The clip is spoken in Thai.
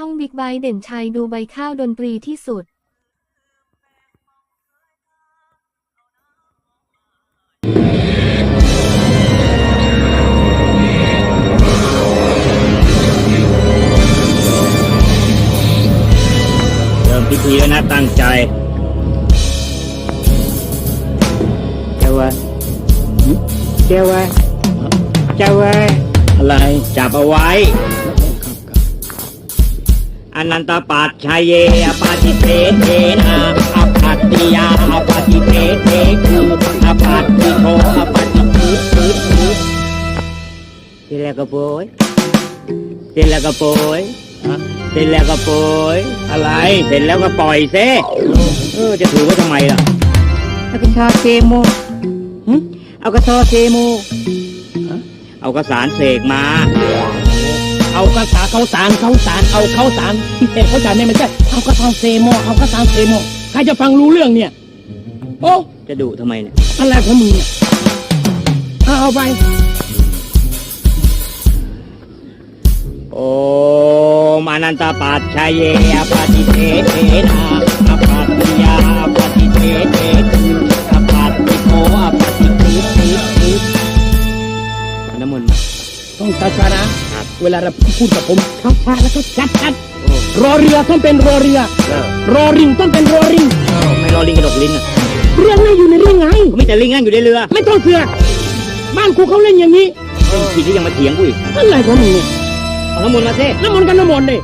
ช่องบิ๊กไบเด่นชัยดูใบข้าวดนตรีที่สุดเริ่มพิธีแล้วนะตั้งใจเจ้าว้เจ้าว้เจ้าว้อะไรจับเอาไว้ อนันตปัจชัยเยอปาติเทเทนาอปัตติยาอปาติเทเทคืออปัตติโทอปาติคือคือคือเสร็จแล้วก็โปยเสร็จแล้วก็โปยเสร็จแล้วก็โปยอะไร เสร็จแล้วก็ปล่อยเซเออจะถือไว้ทำไมล่ะเอากระชอเซโมหึเอากระชอเซโมฮะเอากระสารเสกมา เอากระสาเขาสารเขาสารเอาเขาสารเอกเขาสารเนี่ยมันใช่เอากระสานเซโมเอากระสานเซโมใครจะฟังรู้เรื่องเนี่ย โอ้จะดุทำไมเนี่ยอะไรของมึงเนี่ยเอาเอาไป โอมอนันตปัจชัยเยอปาติเทเทนาอปัตติยา ต้องช้าๆนะครับเวลาเราพูดกับผมช้าๆแล้วก็ชัดโอ้ๆรอเรือต้องเป็นรอเรือเลิกรอริงต้องเป็นรอริงไม่รอลิงกระดกลิ้นอะเรื่องนี้อยู่ในเรื่องไงก็มีแต่ลิงนั่งอยู่ในเรือ ไม่ต้องเสือกบ้านกูเขาเล่นอย่างนี้เล่นผิดที่ยังมาเถียงกูอีกอะไรของมึงเนี่ยเอาน้ำมนต์มาสิน้ำมนต์กันน้ำมนต์ดิม